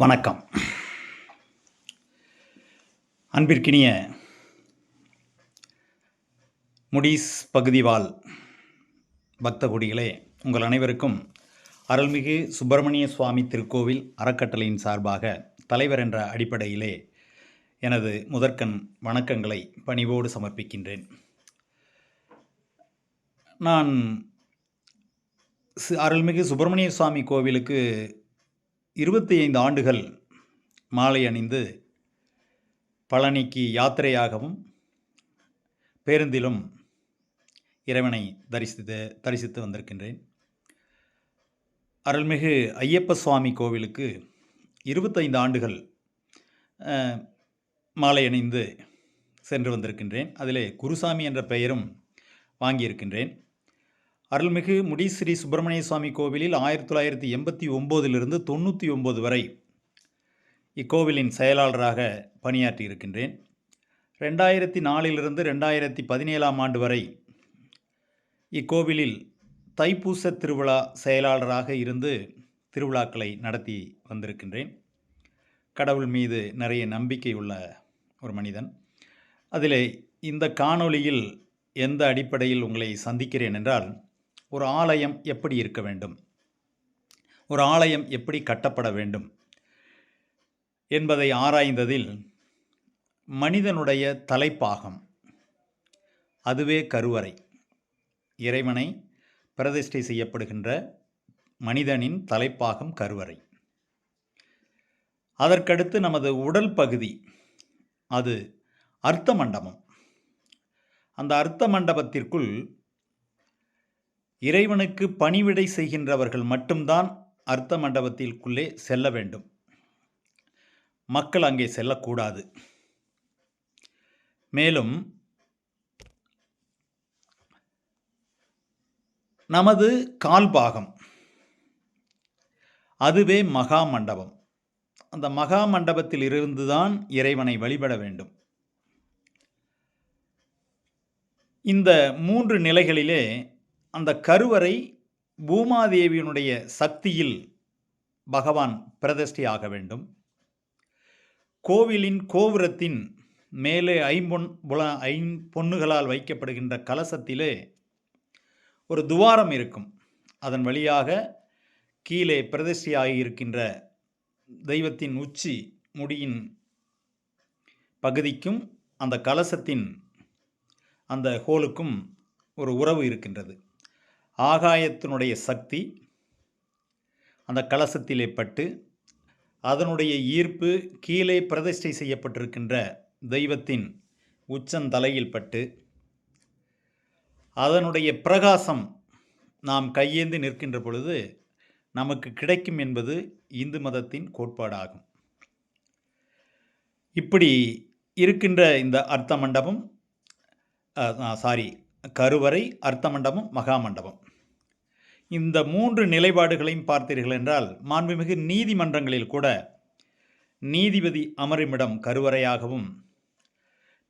வணக்கம். அன்பிற்கினிய முடிஸ் பகுதிவால் பக்த குடிகளே உங்கள் அனைவருக்கும் அருள்மிகு சுப்பிரமணிய சுவாமி திருக்கோவில் அறக்கட்டளையின் சார்பாக தலைவர் என்ற அடிப்படையிலே எனது முதற்கண் வணக்கங்களை பணிவோடு சமர்ப்பிக்கின்றேன். நான் அருள்மிகு சுப்பிரமணிய சுவாமி கோவிலுக்கு இருபத்தி ஐந்து ஆண்டுகள் மாலை அணிந்து பழனிக்கு யாத்திரையாகவும் பேருந்திலும் இறைவனை தரிசித்து தரிசித்து வந்திருக்கின்றேன். அருள்மிகு ஐயப்ப சுவாமி கோவிலுக்கு இருபத்தைந்து ஆண்டுகள் மாலை அணிந்து சென்று வந்திருக்கின்றேன். அதிலே குருசாமி என்ற பெயரும் வாங்கியிருக்கின்றேன். அருள்மிகு முடி ஸ்ரீ சுப்பிரமணிய சுவாமி கோவிலில் ஆயிரத்தி தொள்ளாயிரத்தி எண்பத்தி ஒம்போதிலிருந்து தொண்ணூற்றி ஒம்பது வரை இக்கோவிலின் செயலாளராக பணியாற்றி இருக்கின்றேன் ரெண்டாயிரத்தி நாலிலிருந்து ரெண்டாயிரத்தி பதினேழாம் ஆண்டு வரை இக்கோவிலில் தைப்பூச திருவிழா செயலாளராக இருந்து திருவிழாக்களை நடத்தி வந்திருக்கின்றேன். கடவுள் மீது நிறைய நம்பிக்கை உள்ள ஒரு மனிதன். அதில் இந்த காணொளியில் எந்த அடிப்படையில் உங்களை சந்திக்கிறேன் என்றால் ஒரு ஆலயம் எப்படி இருக்க வேண்டும்? ஒரு ஆலயம் எப்படி கட்டப்பட வேண்டும்? என்பதை ஆராய்ந்ததில் மனிதனுடைய தலைப்பாகம் அதுவே கருவறை. இறைவனை பிரதிஷ்டை செய்யப்படுகின்ற மனிதனின் தலைப்பாகம் கருவறை. அதற்கடுத்து நமது உடல் பகுதி அது அர்த்த மண்டபம். அந்த அர்த்த மண்டபத்திற்குள் இறைவனுக்கு பணிவிடை செய்கின்றவர்கள் மட்டும்தான் அர்த்த மண்டபத்திற்குள்ளே செல்ல வேண்டும். மக்கள் அங்கே செல்லக்கூடாது. மேலும் நமது கால்பாகம் அதுவே மகா மண்டபம் அந்த மகா மண்டபத்தில் இருந்துதான் இறைவனை வழிபட வேண்டும். இந்த மூன்று நிலைகளிலே அந்த கருவறை பூமாதேவியினுடைய சக்தியில் பகவான் பிரதிஷ்டை ஆக வேண்டும். கோவிலின் கோபுரத்தின் மேலே ஐம்பொன் புல ஐம்பொன்னுகளால் வைக்கப்படுகின்ற கலசத்திலே ஒரு துவாரம் இருக்கும். அதன் வழியாக கீழே பிரதிஷ்டையாகி இருக்கின்ற தெய்வத்தின் உச்சி முடியின் பகுதிக்கும் அந்த கலசத்தின் அந்த ஹோலுக்கும் ஒரு உறவு இருக்கின்றது. ஆகாயத்தினுடைய சக்தி அந்த கலசத்திலே பட்டு அதனுடைய ஈர்ப்பு கீழே பிரதிஷ்டை செய்யப்பட்டிருக்கின்ற தெய்வத்தின் உச்சந்தலையில் பட்டு அதனுடைய பிரகாசம் நாம் கையேந்து நிற்கின்ற பொழுது நமக்கு கிடைக்கும் என்பது இந்து மதத்தின் கோட்பாடாகும். இப்படி இருக்கின்ற இந்த அர்த்த மண்டபம் சாரி கருவறை அர்த்த மண்டபம் மகா மண்டபம் இந்த மூன்று நிலைப்பாடுகளையும் பார்த்தீர்கள் என்றால் மாண்புமிகு நீதிமன்றங்களில் கூட நீதிபதி அமருமிடம் கருவறையாகவும்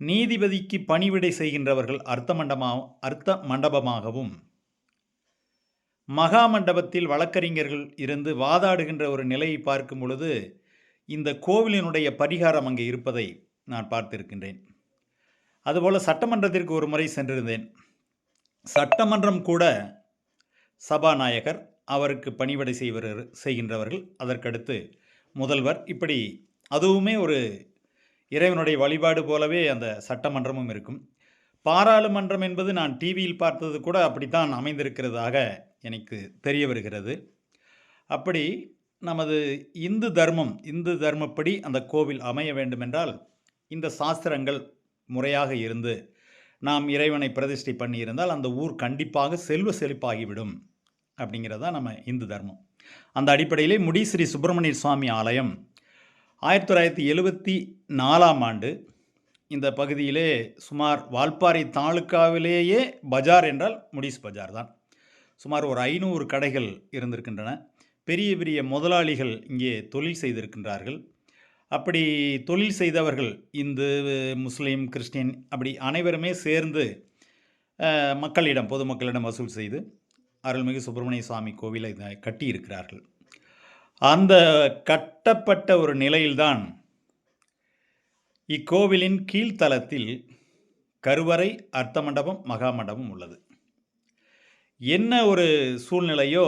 நீதிபதிக்கு பணிவிடை செய்கின்றவர்கள் அர்த்த மண்டமா அர்த்த மண்டபமாகவும் மகா மண்டபத்தில் வழக்கறிஞர்கள் இருந்து வாதாடுகின்ற ஒரு நிலையை பார்க்கும் பொழுது இந்த கோவிலினுடைய பரிகாரம் அங்கே இருப்பதை நான் பார்த்திருக்கின்றேன். அதுபோல் சட்டமன்றத்திற்கு ஒரு முறை சென்றிருந்தேன். சட்டமன்றம் கூட சபாநாயகர் அவருக்கு பணிவிடை செய்வர் செய்கின்றவர்கள். அதற்கடுத்து முதல்வர். இப்படி அதுவுமே ஒரு இறைவனுடைய வழிபாடு போலவே அந்த சட்டமன்றமும் இருக்கும். பாராளுமன்றம் என்பது நான் டிவியில் பார்த்தது கூட அப்படித்தான் அமைந்திருக்கிறதாக எனக்கு தெரிய வருகிறது. அப்படி நமது இந்து தர்மம் இந்து தர்மப்படி அந்த கோவில் அமைய வேண்டுமென்றால் இந்த சாஸ்திரங்கள் முறையாக இருந்து நாம் இறைவனை பிரதிஷ்டை பண்ணியிருந்தால் அந்த ஊர் கண்டிப்பாக செல்வ செழிப்பாகிவிடும் அப்படிங்கிறதா நம்ம இந்து தர்மம். அந்த அடிப்படையிலே முடி ஸ்ரீ சுப்பிரமணிய சுவாமி ஆலயம் ஆயிரத்தி தொள்ளாயிரத்தி எழுபத்தி நாலாம் ஆண்டு இந்த பகுதியிலே சுமார் வால்பாறை தாலுக்காவிலேயே பஜார் என்றால் முடிஸ் பஜார் தான். சுமார் ஒரு ஐநூறு கடைகள் இருந்திருக்கின்றன. பெரிய பெரிய முதலாளிகள் இங்கே தொழில் செய்திருக்கின்றார்கள். அப்படி தொழில் செய்தவர்கள் இந்து முஸ்லீம் கிறிஸ்டின் அப்படி அனைவருமே சேர்ந்து மக்களிடம் பொதுமக்களிடம் வசூல் செய்து அருள்மிகு சுப்பிரமணிய சுவாமி கோவிலை இதை கட்டியிருக்கிறார்கள். அந்த கட்டப்பட்ட ஒரு நிலையில்தான் இக்கோவிலின் கீழ்த்தலத்தில் கருவறை அர்த்த மண்டபம் மகா மண்டபம் உள்ளது. என்ன ஒரு சூழ்நிலையோ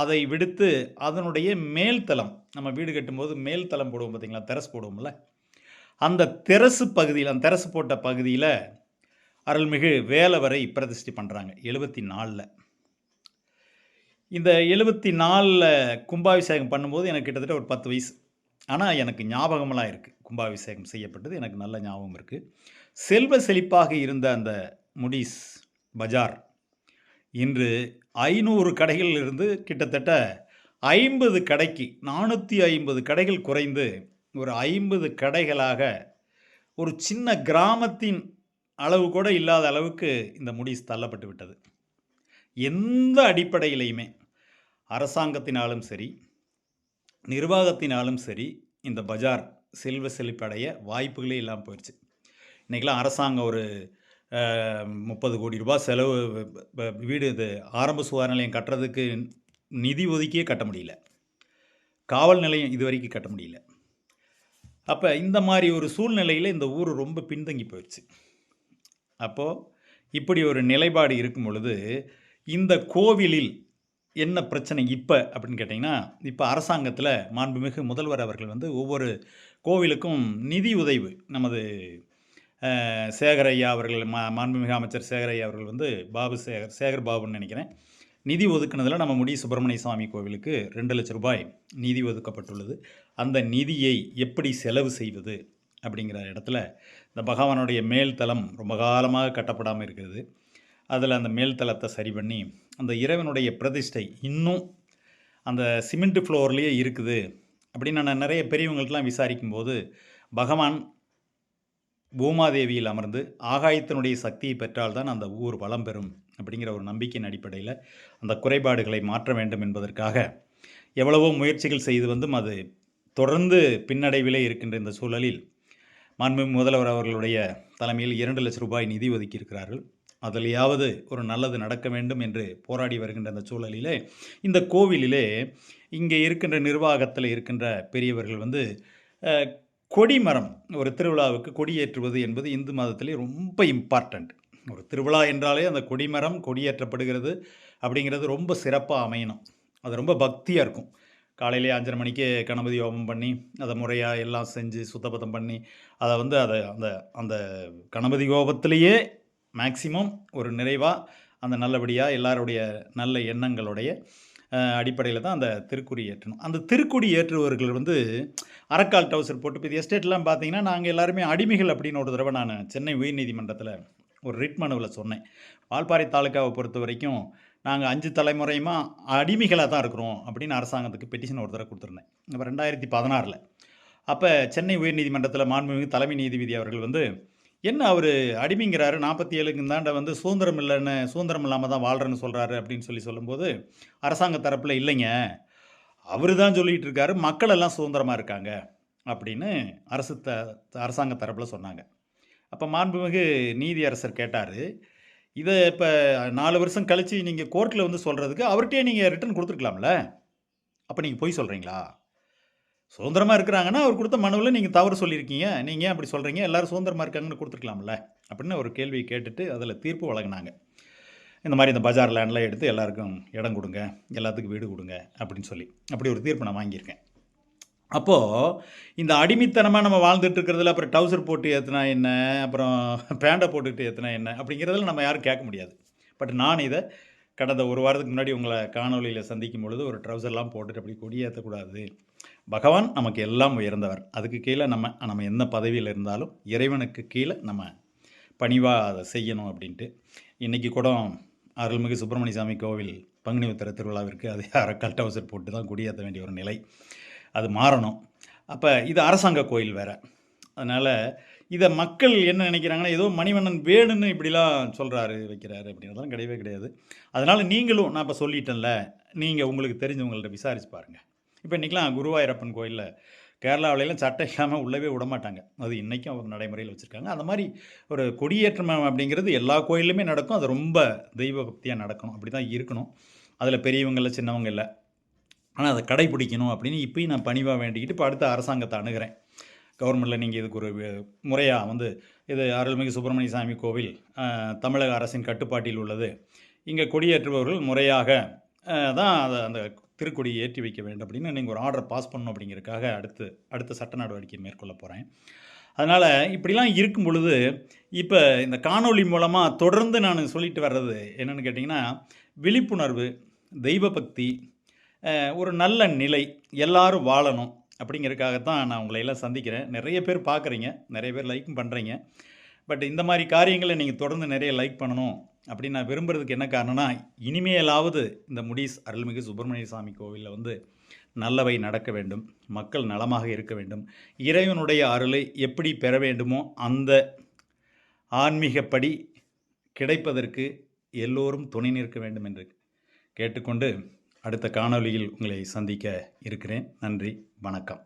அதை விடுத்து அதனுடைய மேல்தளம் நம்ம வீடு கட்டும்போது மேல்தளம் போடுவோம் பார்த்தீங்களா? தெரஸ் போடுவோம்ல. அந்த தெரசு பகுதியில் அந்த தெரசு போட்ட பகுதியில் அருள்மிகு வேலவரை பிரதிஷ்டை பண்ணுறாங்க எழுபத்தி நாலில் இந்த எழுபத்தி நாலில் கும்பாபிஷேகம் பண்ணும்போது எனக்கு கிட்டத்தட்ட ஒரு பத்து வயசு. ஆனால் எனக்கு ஞாபகமெல்லாம் இருக்குது கும்பாபிஷேகம் செய்யப்பட்டது எனக்கு நல்ல ஞாபகம் இருக்குது செல்வ செழிப்பாக இருந்த அந்த முடிஸ் பஜார் இன்று ஐநூறு கடைகளில் இருந்து கிட்டத்தட்ட ஐம்பது கடைக்கு நானூற்றி ஐம்பது கடைகள் குறைந்து ஒரு ஐம்பது கடைகளாக ஒரு சின்ன கிராமத்தின் அளவு கூட இல்லாத அளவுக்கு இந்த முடிஸ் தள்ளப்பட்டு விட்டது. எந்த அடிப்படையிலையுமே அரசாங்கத்தினாலும் சரி நிர்வாகத்தினாலும் சரி இந்த பஜார் செல்வ செழிப்படைய வாய்ப்புகளே இல்லாமல் போயிடுச்சு இன்றைக்கெலாம் அரசாங்கம் ஒரு முப்பது கோடி ரூபாய் செலவு வீடு இது ஆரம்ப சுகாதார நிலையம் கட்டுறதுக்கு நிதி ஒதுக்கியே கட்ட முடியல. காவல் நிலையம் இது வரைக்கும் கட்ட முடியல. அப்போ இந்த மாதிரி ஒரு சூழ்நிலையில் இந்த ஊர் ரொம்ப பின்தங்கி போயிடுச்சு. அப்போது இப்படி ஒரு நிலைப்பாடு இருக்கும் பொழுது இந்த கோவிலில் என்ன பிரச்சனை இப்போ அப்படின்னு கேட்டிங்கன்னா இப்போ அரசாங்கத்தில் மாண்புமிகு முதல்வர் அவர்கள் வந்து ஒவ்வொரு கோவிலுக்கும் நிதி உதவி நமது சேகரையா சேகர் ஐயா அவர்கள் மா மாண்புமிகு அமைச்சர் சேகர் ஐயா அவர்கள் வந்து பாபு சேகர் சேகர் பாபுன்னு நினைக்கிறேன். நிதி ஒதுக்குனதில் நம்ம முடி சுப்பிரமணிய சுவாமி கோவிலுக்கு ரெண்டு லட்ச ரூபாய் நிதி ஒதுக்கப்பட்டுள்ளது. அந்த நிதியை எப்படி செலவு செய்வது அப்படிங்கிற இடத்துல இந்த பகவானுடைய மேல்தலம் ரொம்ப காலமாக கட்டப்படாமல் இருக்கிறது. அதில் அந்த மேல்தலத்தை சரி பண்ணி அந்த இறைவனுடைய பிரதிஷ்டை இன்னும் அந்த சிமெண்ட் ஃப்ளோர்லேயே இருக்குது அப்படின்னு நான் நிறைய பெரியவங்கள்ட்டலாம் விசாரிக்கும்போது பகவான் பூமாதேவியில் அமர்ந்து ஆகாயத்தினுடைய சக்தியை பெற்றால்தான் அந்த ஊர் வளம் பெறும் அப்படிங்கிற ஒரு நம்பிக்கையின் அடிப்படையில் அந்த குறைபாடுகளை மாற்ற வேண்டும் என்பதற்காக எவ்வளவோ முயற்சிகள் செய்து வந்தும் அது தொடர்ந்து பின்னடைவிலே இருக்கின்ற இந்த சூழலில் மாண்பு முதல்வர் அவர்களுடைய தலைமையில் இரண்டு லட்சம் ரூபாய் நிதி ஒதுக்கியிருக்கிறார்கள். அதிலையாவது ஒரு நல்லது நடக்க வேண்டும் என்று போராடி வருகின்ற அந்த சூழலிலே இந்த கோவிலிலே இங்கே இருக்கின்ற நிர்வாகத்தில் இருக்கின்ற பெரியவர்கள் வந்து கொடிமரம் ஒரு திருவிழாவுக்கு கொடியேற்றுவது என்பது இந்து மதத்திலே ரொம்ப இம்பார்ட்டண்ட் ஒரு திருவிழா என்றாலே அந்த கொடிமரம் கொடியேற்றப்படுகிறது அப்படிங்கிறது ரொம்ப சிறப்பாக அமையணும். அது ரொம்ப பக்தியாக இருக்கும். காலையிலே அஞ்சரை மணிக்கு கணபதி ஹோமம் பண்ணி அதை முறையாக எல்லாம் செஞ்சு சுத்தபத்தம் பண்ணி அதை வந்து அதை அந்த அந்த கணபதி கோபத்திலேயே மேக்சிமம் ஒரு நிறைவாக அந்த நல்லபடியாக எல்லாருடைய நல்ல எண்ணங்களுடைய அடிப்படையில் தான் அந்த திருக்குறி ஏற்றணும். அந்த திருக்குடி ஏற்றுபவர்கள் வந்து அரக்கால் டவுசர் போட்டு இப்போ இது எஸ்டேட்லாம் பார்த்தீங்கன்னா நாங்கள் எல்லாருமே அடிமைகள் அப்படின்னு ஒரு தடவை நான் சென்னை உயர்நீதிமன்றத்தில் ஒரு ரிட் மனுவில் சொன்னேன். வால்பாறை தாலுக்காவை பொறுத்த வரைக்கும் நாங்கள் அஞ்சு தலைமுறையுமா அடிமைகளாக தான் இருக்கிறோம் அப்படின்னு அரசாங்கத்துக்கு பெட்டிஷன் ஒரு தடவை கொடுத்துருந்தேன். இப்போ ரெண்டாயிரத்தி பதினாறில். அப்போ சென்னை உயர்நீதிமன்றத்தில் மாண்புமிகு தலைமை நீதிபதி அவர்கள் வந்து என்ன அவர் அடிமைங்கிறாரு? நாற்பத்தி ஏழுக்கு தாண்ட வந்து சுதந்திரம் இல்லைன்னு சுதந்திரம் இல்லாமல் தான் வாழ்கிறேன்னு சொல்கிறாரு அப்படின்னு சொல்லி சொல்லும்போது அரசாங்க தரப்பில் இல்லைங்க. அவர் தான் சொல்லிகிட்டு இருக்காரு மக்கள் எல்லாம் சுதந்திரமாக இருக்காங்க அப்படின்னு அரசு த அரசாங்க தரப்பில் சொன்னாங்க. அப்போ மாண்புமிகு நீதி அரசர் கேட்டார் இதை இப்போ நாலு வருஷம் கழித்து நீங்கள் கோர்ட்டில் வந்து சொல்கிறதுக்கு அவர்கிட்டயே நீங்கள் ரிட்டர்ன் கொடுத்துருக்கலாம்ல? அப்போ நீங்கள் பொய் சொல்கிறீங்களா சுதந்திரமாக இருக்கிறாங்கன்னா அவர் கொடுத்த மனுவில் நீங்கள் தவறு சொல்லியிருக்கீங்க. நீங்கள் ஏன் அப்படி சொல்கிறீங்க எல்லோரும் சுதந்திரமாக இருக்காங்கன்னு கொடுத்துருக்கலாம்ல. அப்படின்னு ஒரு கேள்வியை கேட்டுட்டு அதில் தீர்ப்பு வழங்கினாங்க. இந்த மாதிரி இந்த பஜார் லேண்ட்லாம் எடுத்து எல்லாருக்கும் இடம் கொடுங்க எல்லாத்துக்கும் வீடு கொடுங்க அப்படின்னு சொல்லி. அப்படி ஒரு தீர்ப்பு நான் வாங்கியிருக்கேன். அப்போது இந்த அடிமைத்தனமாக நம்ம வாழ்ந்துட்டு இருக்கிறதுல அப்புறம் டவுசர் போட்டு ஏற்றுனா என்ன? அப்புறம் பேண்டை போட்டுக்கிட்டு ஏற்றுனா என்ன? அப்படிங்கிறதுல நம்ம யாரும் கேட்க முடியாது. பட் நான் இதை கடந்த ஒரு வாரத்துக்கு முன்னாடி உங்களை காணொளியில் சந்திக்கும் பொழுது ஒரு ட்ரௌசர்லாம் போட்டுட்டு அப்படி கொடியேற்றக்கூடாது பகவான் நமக்கு எல்லாம் உயர்ந்தவர். அதுக்கு கீழே நம்ம நம்ம எந்த பதவியில் இருந்தாலும் இறைவனுக்கு கீழே நம்ம பணிவாக அதை செய்யணும் அப்படின்ட்டு. இன்றைக்கி கூட அருள்மிகு சுப்பிரமணிய சாமி கோவில் பங்குனி உத்தர திருவிழாவிற்கு அதே அரைக்கால் டவுசர் போட்டு தான் குடியேற்ற வேண்டிய ஒரு நிலை. அது மாறணும். அப்போ இது அரசாங்க கோயில் வேறு. அதனால் இதை மக்கள் என்ன நினைக்கிறாங்கன்னா ஏதோ மணிவண்ணன் வேணும்னு இப்படிலாம் சொல்கிறாரு வைக்கிறாரு அப்படின்றதெல்லாம் கிடையவே கிடையாது. அதனால் நீங்களும் நான் இப்போ சொல்லிட்டேன்ல நீங்கள் உங்களுக்கு தெரிஞ்சவங்கள்ட்ட விசாரிச்சு பாருங்கள் இப்போ இன்றைக்கெலாம் குருவாயூரப்பன் கோயிலில் கேரளாவிலலாம் சட்டை இல்லாமல் உள்ளவே விட மாட்டாங்க அது இன்றைக்கும் அவர் நடைமுறையில் வச்சுருக்காங்க. அந்த மாதிரி ஒரு கொடியேற்றம் அப்படிங்கிறது எல்லா கோயிலுமே நடக்கும். அது ரொம்ப தெய்வ பக்தியாக நடக்கணும். அப்படி தான் இருக்கணும். அதில் பெரியவங்களில் சின்னவங்க இல்லை. ஆனால் அதை கடைபிடிக்கணும் அப்படின்னு இப்பயும் நான் பணிவாக வேண்டிக்கிட்டு இப்போ அடுத்த அரசாங்கத்தை அணுகிறேன். கவர்மெண்ட்டில் நீங்கள் இதுக்கு ஒரு முறையாக வந்து இது அருள்மிகு சுப்பிரமணிய சாமி கோவில் தமிழக அரசின் கட்டுப்பாட்டில் உள்ளது. இங்கே கொடியேற்றுபவர்கள் முறையாக தான் அதை அந்த திருக்கொடியை ஏற்றி வைக்க வேண்டும் அப்படின்னு நீங்கள் ஒரு ஆர்டர் பாஸ் பண்ணணும் அப்படிங்கிறதுக்காக அடுத்து அடுத்த சட்ட நடவடிக்கை மேற்கொள்ள போகிறேன் அதனால் இப்படிலாம் இருக்கும் பொழுது இப்போ இந்த காணொளி மூலமாக தொடர்ந்து நான் சொல்லிட்டு வர்றது என்னென்னு கேட்டிங்கன்னா விழிப்புணர்வு தெய்வபக்தி ஒரு நல்ல நிலை எல்லாரும் வாழணும் அப்படிங்கிறதுக்காகத்தான் நான் உங்களை எல்லாம் சந்திக்கிறேன். நிறைய பேர் பார்க்குறீங்க நிறைய பேர் லைக்கும் பண்ணுறீங்க பட் இந்த மாதிரி காரியங்களை நீங்கள் தொடர்ந்து நிறைய லைக் பண்ணணும் அப்படின்னு நான் விரும்புகிறதுக்கு என்ன காரணம்னா இனிமேலாவது இந்த முடிஸ் அருள்மிகு சுப்பிரமணிய சாமி கோவிலில் வந்து நல்லவை நடக்க வேண்டும் மக்கள் நலமாக இருக்க வேண்டும் இறைவனுடைய அருளை எப்படி பெற வேண்டுமோ அந்த ஆன்மீகப்படி கிடைப்பதற்கு எல்லோரும் துணை நிற்க வேண்டும் என்று கேட்டுக்கொண்டு அடுத்த காணொளியில் உங்களை சந்திக்க இருக்கிறேன். நன்றி வணக்கம்.